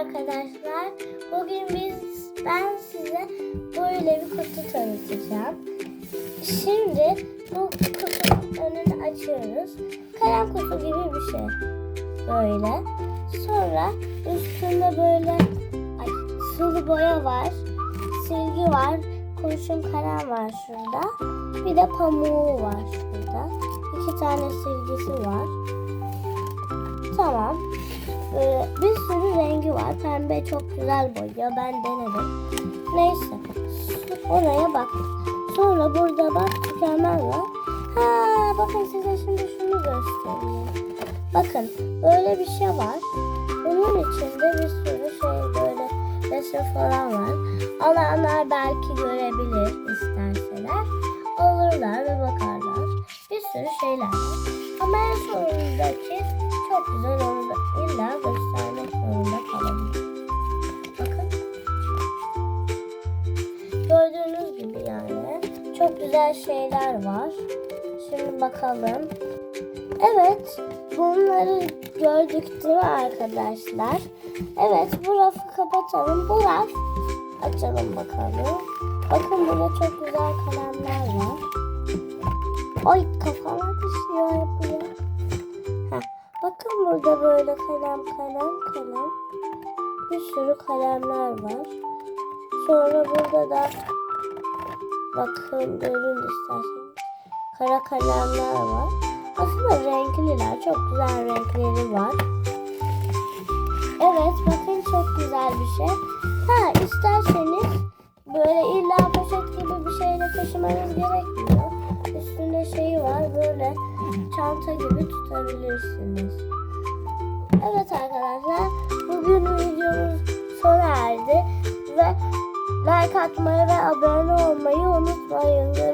arkadaşlar. Bugün biz ben size böyle bir kutu tanıtacağım. Şimdi bu kutunun önünü açıyoruz. Kalem kutu gibi bir şey. Böyle. Sonra üstünde böyle ay, sulu boya var. Silgi var. Kurşun kalem var şurada. Bir de pamuğu var şurada. İki tane silgisi var. Tamam. Böyle bir sürü var. Pembe çok güzel boyuyor. Ben denedim. Neyse. Oraya bak. Sonra burada bak tükenmez var. Ha bakın size şimdi şunu göstereyim. Bakın böyle bir şey var. Bunun içinde bir sürü şey böyle resim falan var. Alanlar belki görebilir isterseler. Alırlar ve bakarlar. Bir sürü şeyler var. Ama en sonundaki çok güzel onu da illa güzel şeyler var. Şimdi bakalım. Evet, bunları gördük değil mi arkadaşlar? Evet, bu rafı kapatalım. Bu raf açalım bakalım. Bakın burada çok güzel kalemler var. Oy kafama düşüyor yapıyor. Heh, bakın burada böyle kalem kalem kalem. Bir sürü kalemler var. Sonra burada da bakın görün isterseniz. Kara kalemler var. Aslında renkliler. Çok güzel renkleri var. Evet bakın çok güzel bir şey. Ha isterseniz böyle illa poşet gibi bir şeyle taşımanız gerekmiyor. Üstünde şeyi var böyle çanta gibi tutabilirsiniz. Evet arkadaşlar bugün like atmayı ve abone olmayı unutmayın.